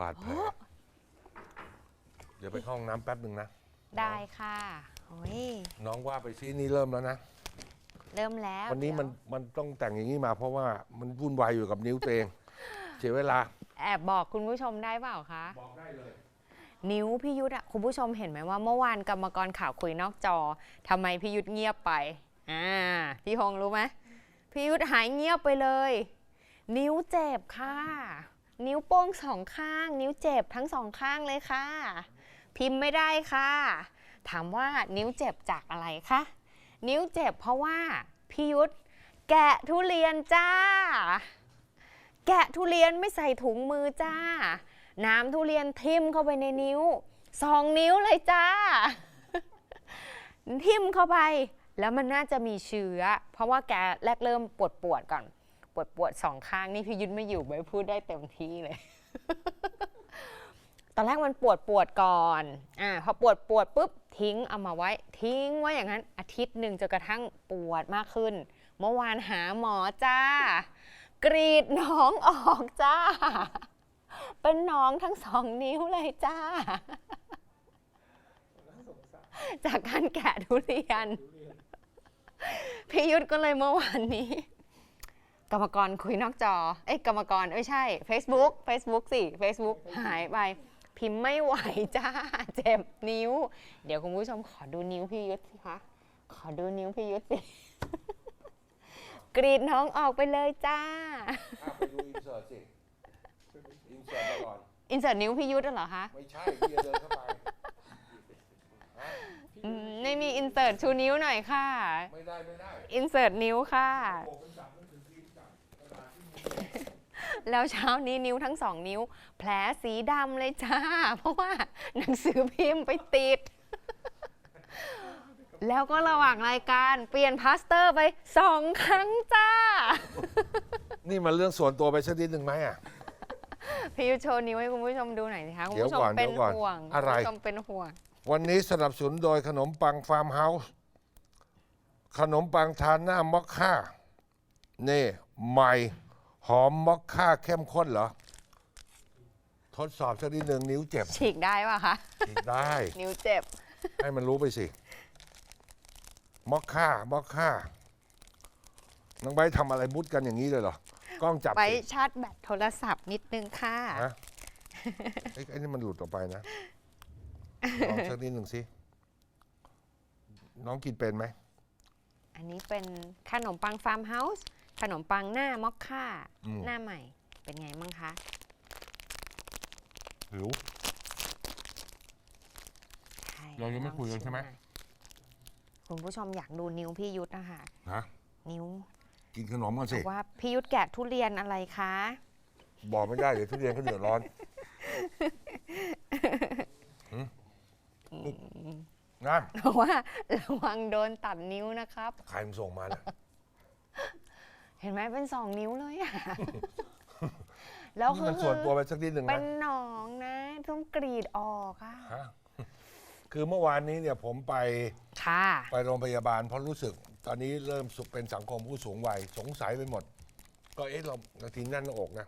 บาดแผลเดี๋ยวไปเข้าห้องน้ำแป๊บหนึ่งนะ ได้ค่ะโอ้ยน้องว่าไปซินี่เริ่มแล้วนะ เริ่มแล้ววันนี้มันเดี๋ยมันต้องแต่งอย่างนี้มาเพราะว่ามันวุ่นวายอยู่กับนิ้วตัวเองเสียเวลา แอบบอกคุณผู้ชมได้เปล่าคะ บอกได้เลย นิ้วพี่ยุทธอะคุณผู้ชมเห็นไหมว่าเมื่อวานกรรมกรข่าวคุยนอกจอทำไมพี่ยุทธเงียบไป อ่า พี่ฮงรู้ไหมพี่ยุทธหายเงียบไปเลย นิ้วเจ็บค่ะ นิ้วโป้งสองข้าง นิ้วเจ็บทั้งสองข้างเลยค่ะ พิมพ์ไม่ได้ค่ะ ถามว่านิ้วเจ็บจากอะไรคะ นิ้วเจ็บเพราะว่าพี่ยุทธแกะทุเรียนจ้า แกะทุเรียนไม่ใส่ถุงมือจ้า น้ำทุเรียนทิ่มเข้าไปในนิ้วสองนิ้วเลยจ้า ทิ่มเข้าไป แล้วมันน่าจะมีเชื้อ เพราะว่าแกแรกเริ่มปวดปวดก่อน วดปวดๆสองข้างนี่พี่ยุทธไม่อยู่ไม่พูดได้เต็มที่เลย ตอนแรกมันปวดปวดๆก่อนอ่าพอปวดปวดๆปุ๊บทิ้งเอามาไว้ ทิ้งไว้อย่างนั้น อาทิตย์หนึ่งจนกระทั่งปวดมากขึ้น เมื่อวานหาหมอจ้า กรีดหน้องออกจ้า เป็นหน้องทั้งสองนิ้วเลยจ้า จากการแกะทุเรียนพี่ยุทธก็เลยเมื่อวานนี้ กรรมกรคุยนอกจอ เอ้ยกรรมกรไม่ใช่ Facebook Facebook สิ Facebook หายไป พิมพ์ไม่ไหวจ้า เจ็บนิ้ว เดี๋ยวคุณผู้ชมขอดูนิ้วพี่ยุทธสิคะ ขอดูนิ้วพี่ยุทธสิ กรีดน้องออกไปเลยจ้าไปดูอินเสิร์ตสิ อินเสิร์ตมาก่อน อินเสิร์ตนิ้วพี่ยุทธเหรอคะ ไม่ใช่พี่จะเดินเข้าไปอืมไม่มีอินเสิร์ตชูนิ้วหน่อยค่ะ ไม่ได้ ไม่ได้อินเสิร์ตนิ้วค่ะ แล้วเช้านี้นิ้วทั้งสองนิ้ว แผลสีดำเลยจ้า เพราะว่าหนังสือพิมพ์ไปติด แล้วก็ระหว่างรายการเปลี่ยนพลาสเตอร์ไปสองครั้งจ้า นี่มันเรื่องส่วนตัวไปสักนิดหนึ่งไหมอะ พี่ยุทธโชว์นิ้วให้คุณผู้ชมดูหน่อยสิคะคุณเดี๋ยวผู้ชมก่อนเป็นเดี๋ยวก่อนห่วงอะไร คุณผู้ชมเป็นห่วง วันนี้สนับสนุนโดยขนมปังฟาร์มเฮาส์ขนมปังทานหน้ามอคค่า นี่ ใหม่ หอมมอคค่าเข้มข้นเหรอ ทดสอบสักนิดหนึ่งนิ้วเจ็บฉีกได้ป่ะคะอีกได้ นิ้วเจ็บ ให้มันรู้ไปสิ มอคค่ามอคค่าน้องใบร์ททำอะไรมุดกันอย่างนี้เลยเหรอกล้องจับไปสิชาร์จแบตโทรศัพท์นิดนึงค่ะ ฮะไอ้ไอ้นี่มันหลุดออกไปนะลองสักนิดหนึ่งสิ น้องกินเป็นไหม อันนี้เป็นขนมปังฟาร์มเฮาส์ ขนมปังหน้ามอคค่าอืม หน้าใหม่เป็นไงมั่งคะ หิว ใช่เรายังไม่ลอคุยกันใช่ไหมน่อยคุณผู้ชมอยากดูนิ้วพี่ยุทธนะคะฮะนิ้วกินขนมกันบสิอกว่าพี่ยุทธแกะทุเรียนอะไรคะ บอกไม่ได้เดี๋ยวทุเรียนเขาเดือดร้อนหืมนั่นบอกว่าระวังโดนตัดนิ้วนะครับ ใครมันส่งมาเนี่ย เห็นไหมเป็นสองนิ้วเลยอะแล้วนี่คือมันส่วนตัวไปสักนิดหนึ่งเป็นะนหนองนะต้องกรีดออกอะฮะคือเมื่อวานนี้เนี่ยผมไปค่ะ ไปโรงพยาบาลเพราะรู้สึก ตอนนี้เริ่มสุขเป็นสังคมผู้สูงวัยสงสัยไปหมด ก็เอ๊ะเราบางทีแน่นหน้าอกนะ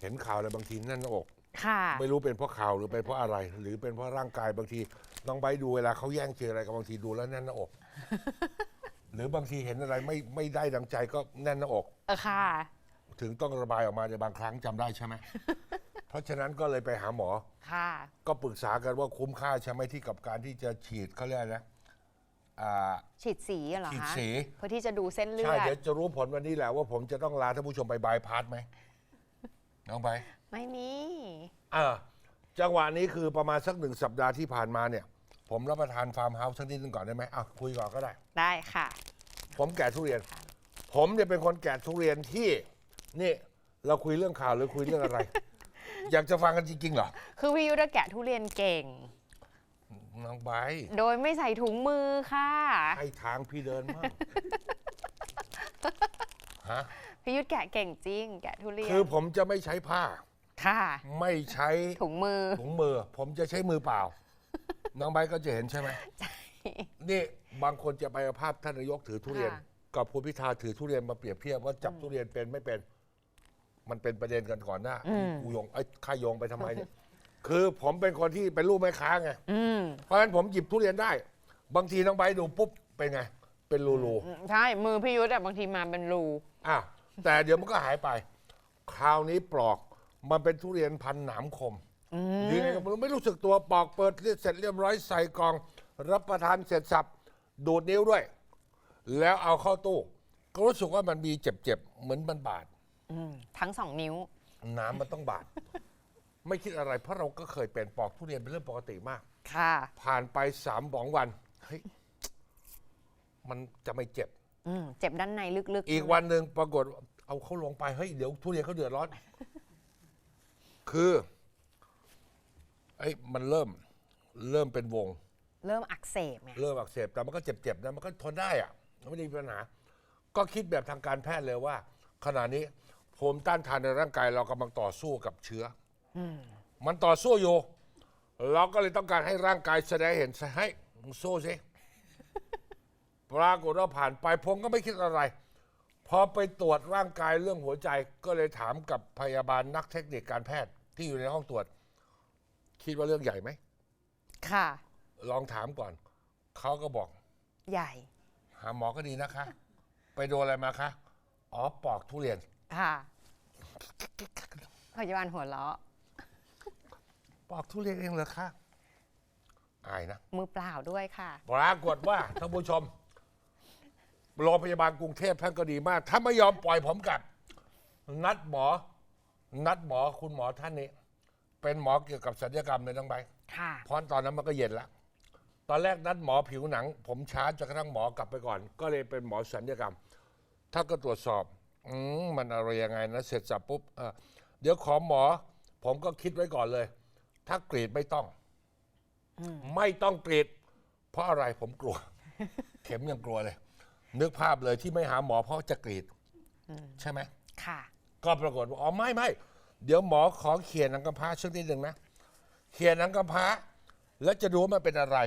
เห็นข่าวอะไรบางทีแน่นหน้าอก ค่ะ ไม่รู้เป็นเพราะข่าวหรือเป็นเพราะอะไร หรือเป็นเพราะร่างกายบางทีน้องใบร์ทดูเวลาเขาแย่งเชียร์อะไรกับบางทีดูแล้วแน่นหน้าอก หรือบางทีเห็นอะไรไม่ไม่ได้ดังใจก็แน่นหน้าอก เออค่ะ ถึงต้องระบายออกมาในบางครั้งจำได้ใช่ไหม เพราะฉะนั้นก็เลยไปหาหมอ ค่ะ ก็ปรึกษากันว่าคุ้มค่าใช่ไหมที่กับการที่จะฉีดเขาเรียกอะไรนะอ่า ฉีดสีเหรอฉีดคะสี เพื่อที่จะดูเส้นเลืใช่อดเดี๋ยวจะรู้ผลวันนี้แหละว่าผมจะต้องลาท่านผู้ชมไปบายพาสไหมน้องไปไม่มี อ่าจังหวะนี้คือประมาณสักหนึ่งสัปดาห์ที่ผ่านมาเนี่ย ผมรับประทานฟาร์มเฮาส์สักนิดนึงก่อนได้ไหมอะคุยก่อนก็ได้ ได้ค่ะ ผมแกะทุเรียน ผมเนี่ยเป็นคนแกะทุเรียนที่ นี่เราคุยเรื่องข่าวหรือคุยเรื่องอะไร อยากจะฟังกันจริงๆเหรอ คือพี่ยุทธแกะทุเรียนเก่ง น้องไบร์ทโดยไม่ใส่ถุงมือค่ะ ให้ทางพี่เดินมากฮะพี่ยุทธแกะเก่งจริง แกะทุเรียน คือผมจะไม่ใช้ผ้า ค่ะ ไม่ใช้ถุงมือ ถุงมือ ผมจะใช้มือเปล่า น้องไบร์ทก็จะเห็นใช่ไหมนี่บางคนจะไปเอาภาพท่านนายกถือทุเรียน ค่ะ กับคุณพิธาถือทุเรียนมาเปรียบเทียบว่าจับทุเรียนเป็นไม่เป็น มันเป็นประเด็นกันก่อนหน้าอืมกูโยงไอ้ยข้าโยงไปทำไมเนี่ย คือผมเป็นคนที่เป็นลูกแม่ค้าไง อืมเพราะฉะนั้นผมหยิบทุเรียนได้ บางทีน้องใบร์ทดูปุ๊บเป็นไง เป็นรูรูใช่มือพี่ยุทธอะบางทีมาเป็นรูอะแต่เดี๋ยวมันก็หายไป คราวนี้ปลอกมันเป็นทุเรียนพันหนามคม ยังไงก็ไม่รู้ไม่รู้สึกตัวปอกเปิดเสร็จเรียบร้อยใส่กล่อง รับประทานเสร็จสับดูดนิ้วด้วย แล้วเอาเข้าตู้ ก็รู้สึกว่ามันมีเจ็บๆเหมือนมันบาด อืมทั้งสองนิ้ว น้ำมันต้องบาด ไม่คิดอะไรเพราะเราก็เคยเป็นปอกทุเรียนเป็นเรื่องปกติมาก ค่ะ ผ่านไปสามสองวันเฮ้ยมันจะไม่เจ็บ อืมเจ็บด้านในลึกๆอีกวันหนึ่งปรากฏเอาเขาลงไปเฮ้ยเดี๋ยวทุเรียนเขาเดือดร้อน คือ ไอ้ยมันเริ่มเริ่มเป็นวง เริ่มอักเสบไงเริ่มอักเสบแต่มันก็เจ็บๆนะมันก็ทนได้อะไม่ได้มีปัญหา ก็คิดแบบทางการแพทย์เลยว่า ขณะนี้ภูมิต้านทานในร่างกายเรากำลังต่อสู้กับเชื้ออมันต่อสู้อยู่ เราก็เลยต้องการให้ร่างกายแสดงให้เห็นให้มึงสู้สิปรากฏว่าผ่านไปผมก็ไม่คิดอะไร พอไปตรวจร่างกายเรื่องหัวใจก็เลยถามกับพยาบาลนักเทคนิคการแพทย์ที่อยู่ในห้องตรวจ คิดว่าเรื่องใหญ่ไหม ค่ะ ลองถามก่อน เขาก็บอก ใหญ่ หาหมอก็ดีนะคะ ไปโดนอะไรมาคะ อ๋อ ปอกทุเรียน ค่ะพยาบาลหัวเราะ ปอกทุเรียนเองเหรอคะอายนะ มือเปล่าด้วยค่ะ ปรากฏว่า ท่านผู้ชม โรงพยาบาลกรุงเทพท่านก็ดีมาก ถ้าไม่ยอมปล่อยผมกลับ นัดหมอ นัดหมอคุณหมอท่านนี้ เป็นหมอเกี่ยวกับศัลยกรรมเลยน้องใบค่ะ เพราะตอนนั้นมันก็เย็นละตอนแรกนัดหมอผิวหนัง ผมช้าจนกระทั่งหมอกลับไปก่อน ก็เลยเป็นหมอศัลยกรรม ถ้าก็ตรวจสอบอืมมันอะไรยังไงนะเสร็จสับปุ๊บเอ่อเดี๋ยวขอหมอ ผมก็คิดไว้ก่อนเลย ถ้ากรีดไม่ต้องไม่ต้องกรีด เพราะอะไรผมกลัว เข็มยังกลัวเลย นึกภาพเลยที่ไม่หาหมอเพราะจะกรีดใช่ไหม ค่ะ ก็ปรากฏว่าอ๋อไม่ไม่ เดี๋ยวหมอขอเขียนหนังกำพร้าสักนิดหนึ่งนะเขียนหนังกำพร้าแล้วจะดูว่ามันเป็นอะไร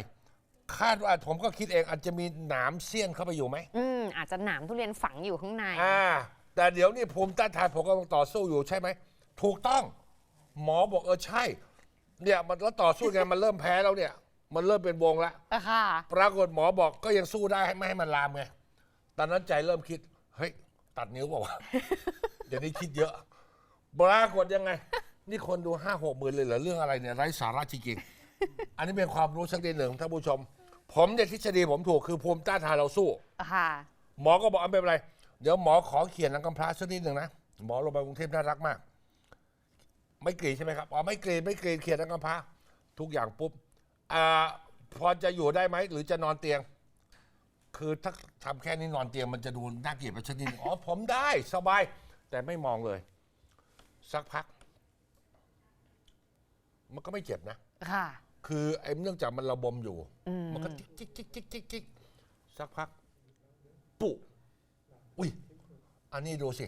คาดว่าผมก็คิดเองอาจจะมีหนามเสี้ยนเข้าไปอยู่ไหมอืมอาจจะหนามทุเรียนฝังอยู่ข้างใน อ่า แต่เดี๋ยวนี้ภูมิต้านทานผมกำลังต่อสู้อยู่ใช่ไหมถูกต้อง หมอบอกเออใช่ เนี่ยมันแล้วต่อสู้ไงมันเริ่มแพ้แล้วเนี่ย มันเริ่มเป็นวงแล้วอะค่ะ ปรากฏหมอบอกก็ยังสู้ได้ให้ไม่ให้มันลามไงตอนนั้นใจเริ่มคิดเฮ้ยตัดนิ้วเปล่าวะ เดี๋ยวนี้คิดเยอะ ปรากฏยังไง นี่คนดูห้าหกหมื่นเลยเหรอเรื่องอะไรเนี่ยไร้สาระจริงๆ อันนี้เป็นความรู้สักนิดหนึ่งท่านผู้ชม ผมเนี่ยทฤษฎีผมถูกคือภูมิต้านทานเราสู้ ค่ะ หมอก็บอกอะไม่เป็นไร เดี๋ยวหมอขอเขียนหนังกำพร้าสักนิดหนึ่งนะ หมอโรงพยาบาลกรุงเทพน่ารักมาก ไม่กรีดใช่ไหมครับอ๋อไม่กรีดไม่กรีดเขียนหนังกำพร้า ทุกอย่างปุ๊บอ่าพอจะอยู่ได้ไหมหรือจะนอนเตียง คือถ้าทำแค่นี้นอนเตียงมันจะดูน่าเกลียดไปชนิดหนึ่งอ๋อผมได้สบาย แต่ไม่มองเลย สักพัก มันก็ไม่เจ็บนะ ค่ะ คือไอ้เนื่องจากมันระบมอยู่มันก็จิกจิกจิกจิกจิกจิกสักพัก ปุอุ้ย อันนี้ดูสิ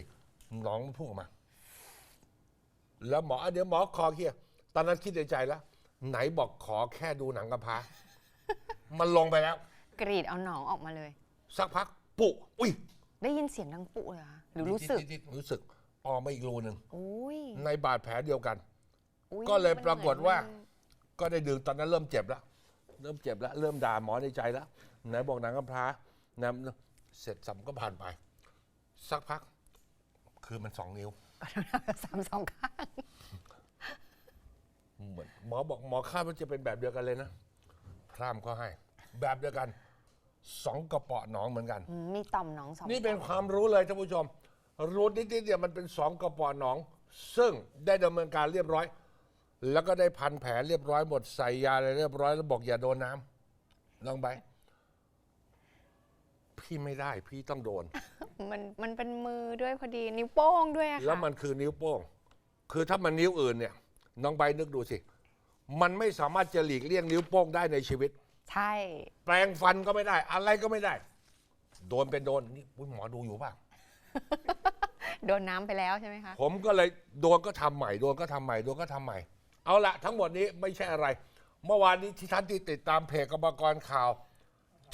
หน้องมันพุ่งออกมา แล้วหมออะเดี๋ยวหมอคอเคลียร์ตอนนั้นคิดในใจแล้ว ไหนบอกขอแค่ดูหนังกำพร้า มันลงไปแล้ว กรีดเอาหนองออกมาเลย สักพัก ปุอุ้ย ได้ยินเสียงดังปุเลยเหรอคะหรือรู้สึก นิดๆๆรู้สึก ออกมาอีกรูหนึ่งโอ้ยในบาดแผลเดียวกัน อุ๊ก็เลยมันปรากฏว่าเหมือนก็ได้ดื่มตอนนั้นเริ่มเจ็บแล้ว เริ่มเจ็บแล้ว เริ่มด่าหมอในใจแล้วไหนบอกหนังกำพร้านะเสร็จสัมก็ผ่านไป สักพัก คือมันสองนิ้วมันสามสองข้าง เหมือนหมอบอกหมอคาดว่าจะเป็นแบบเดียวกันเลยนะพรามก็ให้ แบบเดียวกันสองกระเปาะหนองเหมือนกัน อืมมีต่อมหนองสองนี่เป็นต่อมความรู้เลยท่านผู้ชม รู้นิดๆเดียวมันเป็นสองกระเปาะหนอง ซึ่งได้ดำเนินการเรียบร้อย แล้วก็ได้พันแผลเรียบร้อยหมดใส่ยาอะไรเรียบร้อยแล้วบอกอย่าโดนน้ำลองไปพี่ไม่ได้พี่ต้องโดน มันมันเป็นมือด้วยพอดีนิ้วโป้งด้วยอะค่ะแล้วมันคือนิ้วโป้ง คือถ้ามันนิ้วอื่นเนี่ย น้องใบนึกดูสิ มันไม่สามารถจะหลีกเลี่ยงนิ้วโป้งได้ในชีวิต ใช่ แปลงฟันก็ไม่ได้ อะไรก็ไม่ได้ โดนเป็นโดนนี่อุ๊ยหมอดูอยู่ป่ะ โดนน้ำไปแล้วใช่ไหมคะ ผมก็เลยโดนก็ทำใหม่ โดนก็ทำใหม่ โดนก็ทำใหม่ เอาละทั้งหมดนี้ไม่ใช่อะไร เมื่อวานนี้ที่ท่านที่ติดตามเพจกรรมกรข่าว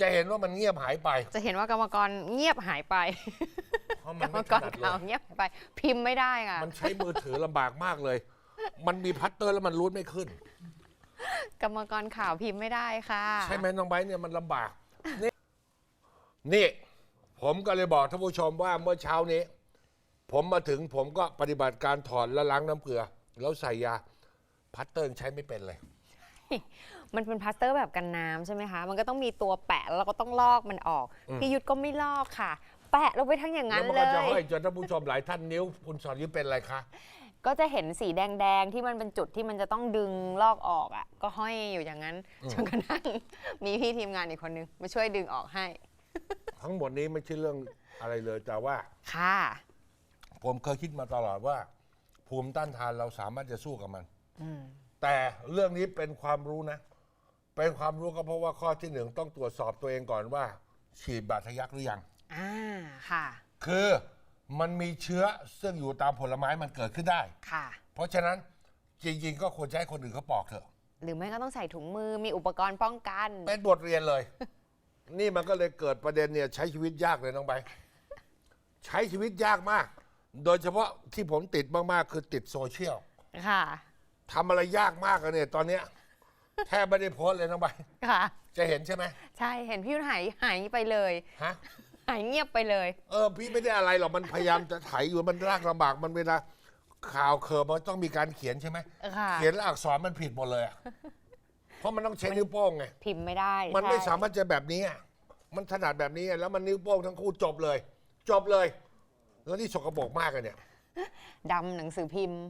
จะเห็นว่ามันเงียบหายไป จะเห็นว่ากรรมกรเงียบหายไปเพราะกมัรนรมไม่กถรนัดเลข่าวย เงียบไป พิมพ์ไม่ได้ค่ะมันใช้มือถือลำบากมากเลย มันมีพัตเตอร์แล้วมันรูดไม่ขึ้น กรรมกรข่าวพิมพ์ไม่ได้ค่ะ ใช่ไหมน้องไบร์ทเนี่ยมันลำบาก นี่ นี่ ผมก็เลยบอกท่านผู้ชมว่าเมื่อเช้านี้ ผมมาถึงผมก็ปฏิบัติการถอดและล้างน้ำเกลือ แล้วใส่ยาพัตเตอร์ยังใช้ไม่เป็นเลย มันเป็นพลาสเตอร์แบบกันน้ำใช่ไหมคะ มันก็ต้องมีตัวแปะแล้วเราก็ต้องลอกมันออกอืม พี่ยุทธก็ไม่ลอกค่ะ แปะลงไปทั้งอย่างแล้นั้วนมันเลก็จะห้อยยจนท่านผู้ชมหลายท่านนิ้วคุณสอนยิ้มเป็นอะไรคะ ก็จะเห็นสีแดงๆที่มันเป็นจุดที่มันจะต้องดึงลอกออกอะ ก็ห้อยอยู่อย่างนั้นอืมจนกระทั่ง มีพี่ทีมงานอีกคนนึงมาช่วยดึงออกให้ ทั้งหมดนี้ไม่ใช่เรื่องอะไรเลย แต่ว่า ค่ะ ผมเคยคิดมาตลอดว่า ภูมิต้านทานเราสามารถจะสู้กับมัน อืม แต่เรื่องนี้เป็นความรู้นะ เป็นความรู้ก็เพราะว่าข้อที่หนึ่งต้องตรวจสอบตัวเองก่อนว่า ฉีดบาดทะยักหรือยัง อ่า ค่ะ คือมันมีเชื้อซึ่งอยู่ตามผลไม้มันเกิดขึ้นได้ ค่ะ เพราะฉะนั้นจริง ๆ ก็ควรจะให้คนอื่นเขาปอกเถอะ หรือไม่ก็ต้องใส่ถุงมือ มีอุปกรณ์ป้องกัน เป็นบทเรียนเลย นี่มันก็เลยเกิดประเด็นเนี่ยใช้ชีวิตยากเลยน้องใบร์ทใช้ชีวิตยากมาก โดยเฉพาะที่ผมติดมากๆ คือติดโซเชียลค่ะ ทำอะไรยากมากอะเนี่ย ตอนเนี้ยแทบไม่ได้โพสต์เลยน้องใบร์ทค่ะ จะเห็นใช่ไหมใช่ เห็นพี่ยุทธหายหายไปเลย ฮะ หายเงียบไปเลย เออพี่ไม่ได้อะไรหรอกมันพยายามจะไถอยู่มันลากลำบากมันเวลาข่าวเคิร์มันต้องมีการเขียนใช่ไหมค่ะ เขียนแล้วอักษรมันผิดหมดเลยอะ เพราะมันต้องใช้นิ้วโป้งไง พิมพ์ไม่ได้มันไม่ใช่สามารถจะแบบนี้อะมันถนัดแบบนี้อะแล้วมันนิ้วโป้งทั้งคู่จบเลย จบเลย แล้วนี่สกปรกมากเลยเนี่ย ดำหนังสือพิมพ์